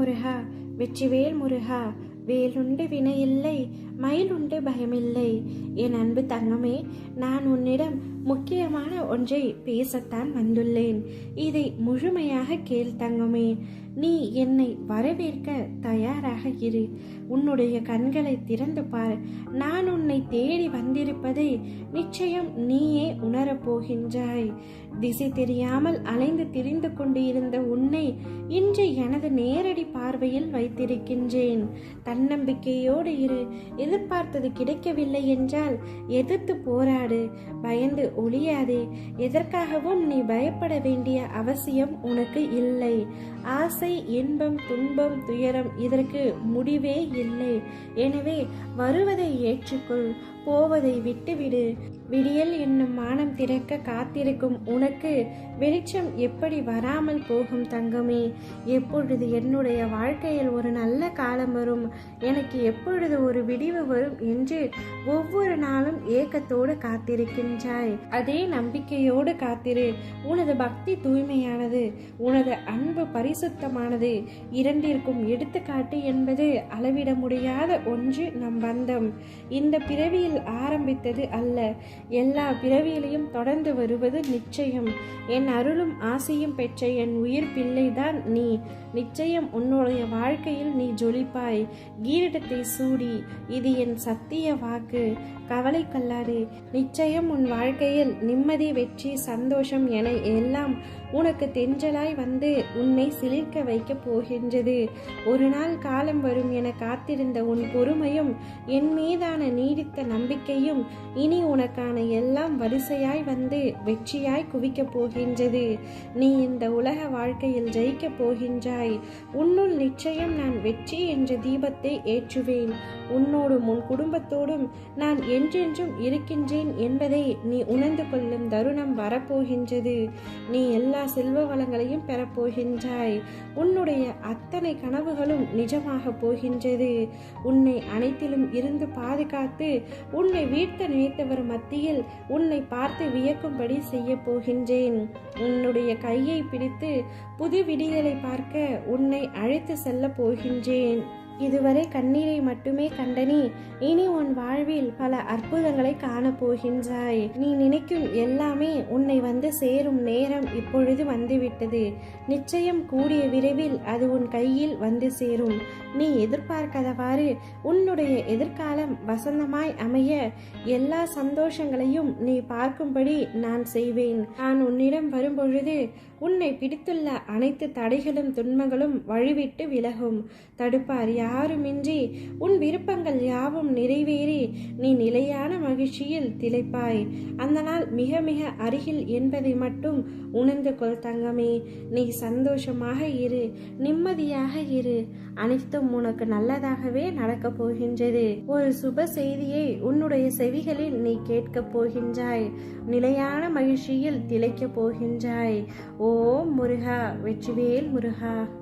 முருகா வெற்றிவேல் முருகா வேலுண்டு வினையில்லை மயிலுண்டு பயமில்லை. என் அன்பு தங்கமே நான் உன்னிடம் முக்கியமான ஒன்றை பேசத்தான் வந்துள்ளேன். இதை முழுமையாக கேள் தங்கமே. நீ என்னை வரவேற்க தயாராக இரு. உன்னுடைய கண்களை திறந்து பார். நான் உன்னை தேடி வந்திருப்பதை நிச்சயம் நீயே உணரப் போகின்றாய். திசை தெரியாமல் அலைந்து திரிந்து கொண்டு இருந்த உன்னை இன்று எனது நேரடி பார்வையில் வைத்திருக்கின்றேன். தன்னம்பிக்கையோடு இரு. எதிர்பார்த்தது கிடைக்கவில்லை என்றால் எதிர்த்து போராடு. பயந்து ஒளியாதே எதற்காகவும் நீ பயப்பட வேண்டிய அவசியம் உனக்கு இல்லை. ஆசை இன்பம் துன்பம் துயரம் இதற்கு முடிவே இல்லை. எனவே வருவதை ஏற்றுக்கொள் போவதை விட்டுவிடு. விடியல் என்னும் மானம் திறக்க காத்திருக்கும் உனக்கு வெளிச்சம் எப்படி வராமல் போகும் தங்கமே? எப்பொழுது என்னுடைய வாழ்க்கையில் ஒரு நல்ல காலம் வரும்? எனக்கு எப்பொழுது ஒரு விடிவு வரும் என்று ஒவ்வொரு நாளும் ஏக்கத்தோடு காத்திருக்கின்றாய். அதே நம்பிக்கையோடு காத்திரு. உனது பக்தி தூய்மையானது. உனது அன்பு பரிசுத்தமானது. இரண்டிற்கும் எடுத்துக்காட்டு என்பது அளவிட முடியாத ஒன்று நம் பந்தம். இந்த பிறவியில் ஆரம்பித்தது அல்ல. எல்லா பிறவியிலையும் தொடர்ந்து வருவது நிச்சயம். என் அருளும் ஆசையும் பெற்ற என் உயிர் பிள்ளைதான் நீ. நிச்சயம் உன்னுடைய வாழ்க்கையில் நீ ஜொலிப்பாய். கீரிடத்தை சூடி இது என் சத்திய வாக்கு. கவலை கொள்ளாதே. நிச்சயம் உன் வாழ்க்கையில் நிம்மதி வெற்றி சந்தோஷம் என எல்லாம் உனக்கு தென்றலாய் வந்து உன்னை சிலிர்க்க வைக்கப் போகின்றது. ஒரு நாள் காலம் வரும் என காத்திருந்த உன் பொறுமையும் என் மீதான நீடித்த நம்பிக்கையும் இனி உனக்கான எல்லாம் வரிசையாய் வந்து வெற்றியாய் குவிக்கப் போகின்றது. நீ இந்த உலக வாழ்க்கையில் ஜெயிக்கப் போகின்றாய். உன்னுள் நிச்சயம் நான் வெற்றி என்ற தீபத்தை ஏற்றுவேன். உன்னோடும் உன் குடும்பத்தோடும் நான் என்றென்றும் இருக்கின்றேன் என்பதை நீ உணர்ந்து கொள்ளும் தருணம் வரப்போகின்றது. நீ எல்லா செல்வ வளங்களையும் பெறப்போகின்றாய் உன்னுடைய அத்தனை கனவுகளும் நிஜமாக போகின்றது. உன்னை அனைத்திலும் இருந்து பாதுகாத்து உன்னை வீழ்த்த நினைத்தவர் வழியில் உன்னை பார்த்து வியக்கும்படி செய்ய போகின்றேன். உன்னுடைய கையை பிடித்து புது விடிகளை பார்க்க உன்னை அழைத்து செல்ல போகின்றேன். இதுவரை கண்ணீரை மட்டுமே கண்டனி. இனி உன் வாழ்வில் பல அற்புதங்களை காணப்போகின்றாய். நீ நினைக்கும் எல்லாமே உன்னை வந்து சேரும் நேரம் இப்பொழுது வந்துவிட்டது. நிச்சயம் கூடிய விரைவில் அது உன் கையில் வந்து சேரும். நீ எதிர்பார்க்காதவாறு உன்னுடைய எதிர்காலம் வசந்தமாய் அமைய எல்லா சந்தோஷங்களையும் நீ பார்க்கும்படி நான் செய்வேன். நான் உன்னிடம் வரும்பொழுது உன்னை பிடித்துள்ள அனைத்து தடைகளும் துன்பங்களும் வழிவிட்டு விலகும். தடுப்பார் யாருமின்றி உன் விருப்பங்கள் யாவும் நிறைவேறி நீ நிலையான மகிழ்ச்சியில் திளைப்பாய். அந்த நாள் மிக மிக அருகில் என்பதை மட்டும் உணர்ந்து கொள் தங்கமே. நீ சந்தோஷமாக இரு நிம்மதியாக இரு. அனைத்தும் உனக்கு நல்லதாகவே நடக்கப் போகின்றது. ஒரு சுப செய்தியை உன்னுடைய செவிகளில் நீ கேட்கப் போகின்றாய். நிலையான மகிழ்ச்சியில் திளைக்கப் போகின்றாய். ஓம் முருகா வெற்றிவேல் முருகா.